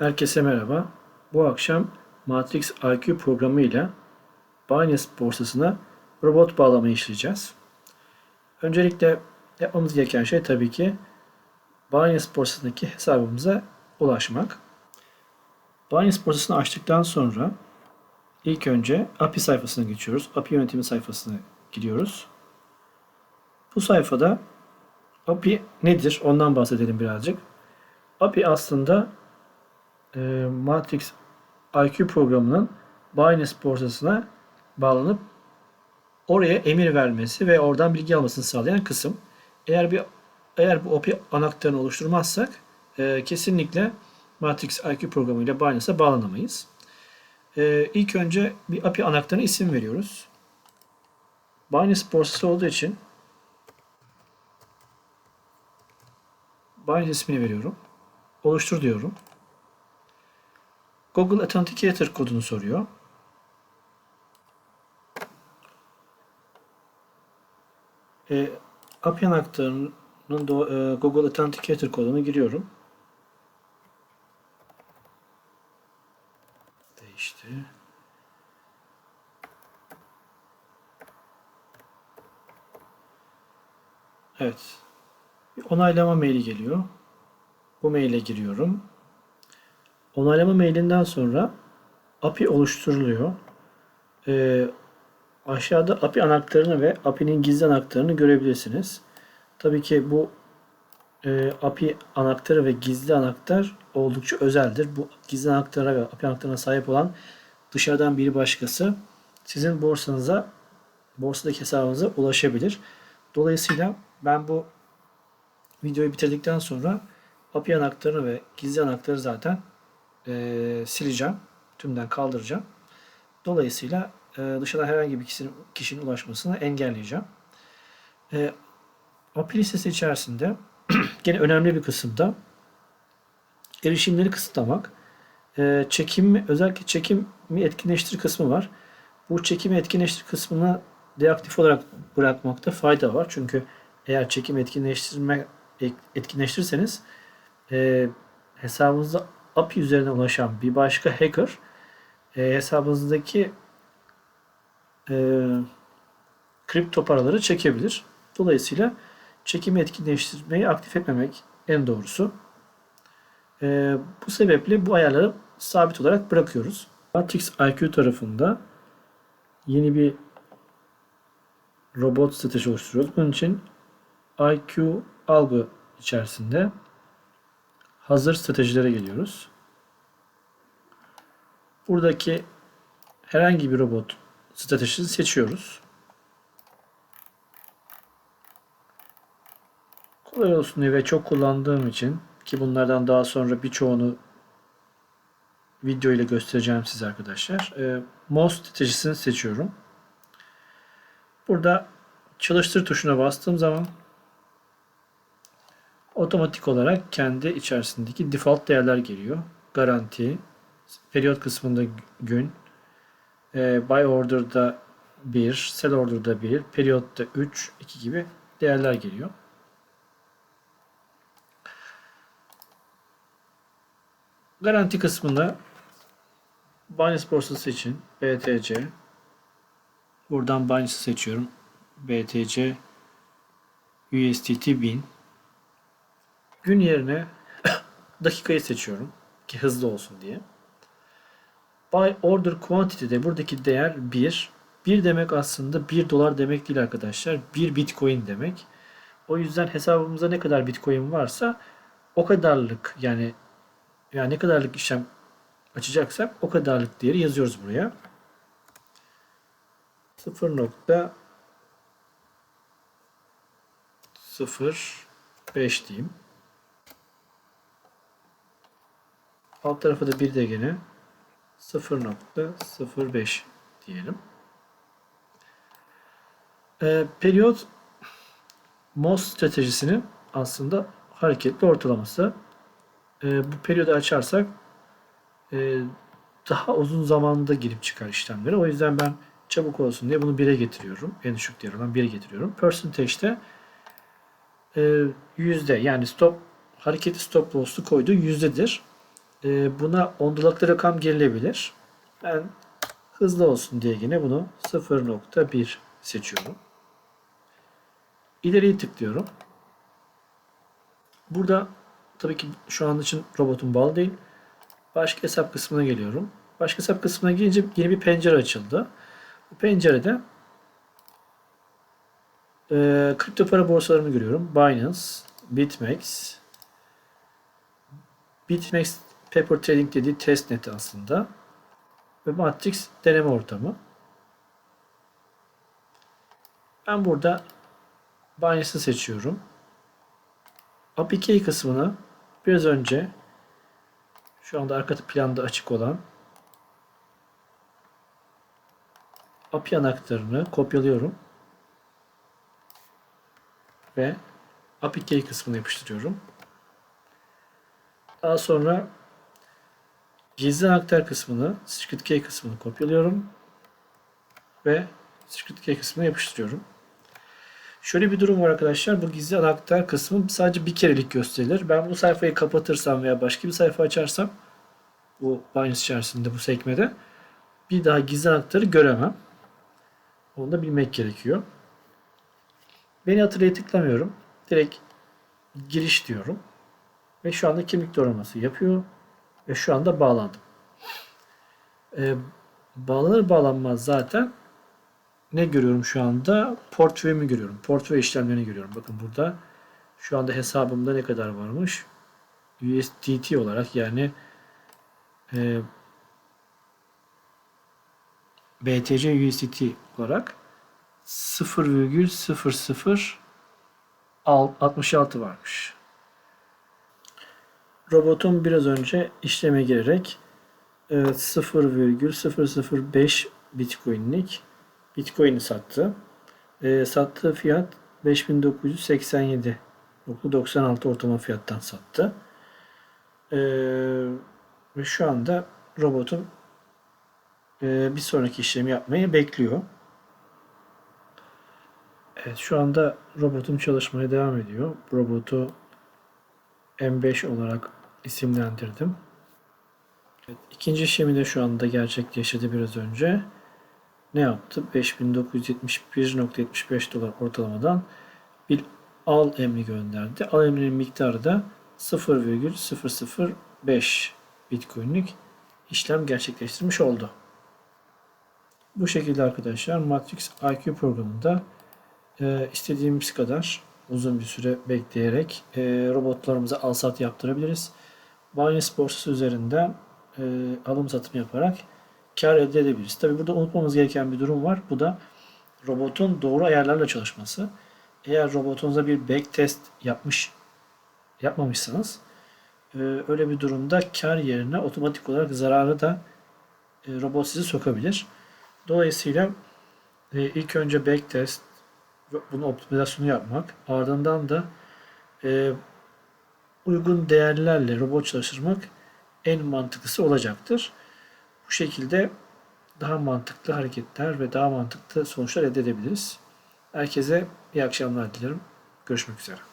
Herkese merhaba. Bu akşam Matrix IQ programıyla Binance borsasına robot bağlamayı işleyeceğiz. Öncelikle yapmamız gereken şey tabii ki Binance borsasındaki hesabımıza ulaşmak. Binance borsasını açtıktan sonra ilk önce API sayfasına geçiyoruz. API yönetimi sayfasına gidiyoruz. Bu sayfada API nedir? Ondan bahsedelim birazcık. API aslında e, Matrix IQ programının Binance borsasına bağlanıp oraya emir vermesi ve oradan bilgi almasını sağlayan kısım. Eğer bir eğer bu API anahtarını oluşturmazsak e, kesinlikle Matrix IQ programıyla Binance'a bağlanamayız. E, ilk önce bir API anahtarına isim veriyoruz. Binance borsası olduğu için Binance ismini veriyorum. Oluştur diyorum. Google Authenticator kodunu soruyor. E, API anahtarının do- e, Google Authenticator kodunu giriyorum. Değişti. Evet. Bir onaylama maili geliyor. Bu maile giriyorum. Onaylama mailinden sonra API oluşturuluyor. Ee, aşağıda API anahtarını ve API'nin gizli anahtarını görebilirsiniz. Tabii ki bu e, API anahtarı ve gizli anahtar oldukça özeldir. Bu gizli anahtara ve API anahtarına sahip olan dışarıdan biri başkası sizin borsanıza, borsadaki hesabınıza ulaşabilir. Dolayısıyla ben bu videoyu bitirdikten sonra API anahtarını ve gizli anahtarı zaten e, sileceğim. Tümden kaldıracağım. Dolayısıyla e, dışarıdan herhangi bir kişinin, kişinin ulaşmasını engelleyeceğim. E, API listesi içerisinde gene önemli bir kısımda erişimleri kısıtlamak. E, çekim, özellikle çekimi etkinleştir kısmı var. Bu çekimi etkinleştir kısmını deaktif olarak bırakmakta fayda var. Çünkü eğer çekim etkinleştirme etkinleştirirseniz e, hesabınızda API üzerine ulaşan bir başka hacker e, hesabınızdaki e, kripto paraları çekebilir. Dolayısıyla çekimi etkinleştirmeyi aktif etmemek en doğrusu. E, bu sebeple bu ayarları sabit olarak bırakıyoruz. Matrix IQ tarafında yeni bir robot strateji oluşturuyoruz. Bunun için IQ algı içerisinde hazır stratejilere geliyoruz. Buradaki herhangi bir robot stratejisini seçiyoruz. Kolay olsun diye ve çok kullandığım için ki bunlardan daha sonra birçoğunu video ile göstereceğim size arkadaşlar. E, Mouse stratejisini seçiyorum. Burada çalıştır tuşuna bastığım zaman otomatik olarak kendi içerisindeki default değerler geliyor. Garanti, periyot kısmında gün, e, buy order'da 1, sell order'da 1, periyotta 3, 2 gibi değerler geliyor. Garanti kısmında Binance borsası için BTC buradan Binance'ı seçiyorum. BTC USDT 1000 gün yerine dakikayı seçiyorum ki hızlı olsun diye. Buy order quantity'de buradaki değer 1. 1 demek aslında 1 dolar demek değil arkadaşlar. 1 bitcoin demek. O yüzden hesabımızda ne kadar bitcoin varsa o kadarlık yani yani ne kadarlık işlem açacaksak o kadarlık değeri yazıyoruz buraya. 0.05 diyeyim. Alt tarafı da bir de gene 0.05 diyelim. Ee, periyot MOS stratejisinin aslında hareketli ortalaması. Ee, bu periyodu açarsak e, daha uzun zamanda girip çıkar işlemleri. O yüzden ben çabuk olsun diye bunu 1'e getiriyorum. En düşük değer olan 1'e getiriyorum. Percentage'de e, yüzde yani stop hareketi stop loss'u koyduğu yüzdedir. E, buna ondalıklı rakam girilebilir. Ben hızlı olsun diye yine bunu 0.1 seçiyorum. İleriyi tıklıyorum. Burada tabii ki şu an için robotum bağlı değil. Başka hesap kısmına geliyorum. Başka hesap kısmına gelince yeni bir pencere açıldı. Bu pencerede e, kripto para borsalarımı görüyorum. Binance, BitMEX, BitMEX Paper Trading dediği testnet aslında. Ve Matrix deneme ortamı. Ben burada Binance'ı seçiyorum. APK kısmını biraz önce şu anda arka planda açık olan API anahtarını kopyalıyorum ve APK kısmını yapıştırıyorum. Daha sonra gizli anahtar kısmını, secret key kısmını kopyalıyorum ve secret key kısmına yapıştırıyorum. Şöyle bir durum var arkadaşlar. Bu gizli anahtar kısmı sadece bir kerelik gösterilir. Ben bu sayfayı kapatırsam veya başka bir sayfa açarsam bu Binance içerisinde bu sekmede bir daha gizli anahtarı göremem. Onu da bilmek gerekiyor. Beni hatırlaya tıklamıyorum. Direkt giriş diyorum. Ve şu anda kimlik doğraması yapıyor. Ve şu anda bağlandım. Ee, bağlanır bağlanmaz zaten ne görüyorum şu anda? Portföyümü görüyorum. Portföy işlemlerini görüyorum. Bakın burada şu anda hesabımda ne kadar varmış? USDT olarak yani e, BTC USDT olarak 0,0066 varmış. Robotum biraz önce işleme girerek e, 0,005 Bitcoin'lik Bitcoin'i sattı. E, sattığı fiyat 5987.96 ortalama fiyattan sattı. E, ve şu anda robotum e, bir sonraki işlemi yapmayı bekliyor. Evet şu anda robotum çalışmaya devam ediyor. Robotu M5 olarak isimlendirdim. Evet, ikinci işlemi de şu anda gerçekleştirdi biraz önce ne yaptı? 5971.75 dolar ortalamadan bir al emri gönderdi. Al emrinin miktarı da 0,005 Bitcoin'lik işlem gerçekleştirmiş oldu. Bu şekilde arkadaşlar Matrix IQ programında e, istediğimiz kadar uzun bir süre bekleyerek e, robotlarımıza al sat yaptırabiliriz. Binance borsası üzerinden e, alım satım yaparak kar elde edebiliriz. Tabi burada unutmamız gereken bir durum var. Bu da robotun doğru ayarlarla çalışması. Eğer robotunuza bir back test yapmış yapmamışsanız e, öyle bir durumda kar yerine otomatik olarak zararı da e, robot sizi sokabilir. Dolayısıyla e, ilk önce back test bunun optimizasyonu yapmak ardından da uygun değerlerle robot çalıştırmak en mantıklısı olacaktır. Bu şekilde daha mantıklı hareketler ve daha mantıklı sonuçlar elde edebiliriz. Herkese iyi akşamlar dilerim. Görüşmek üzere.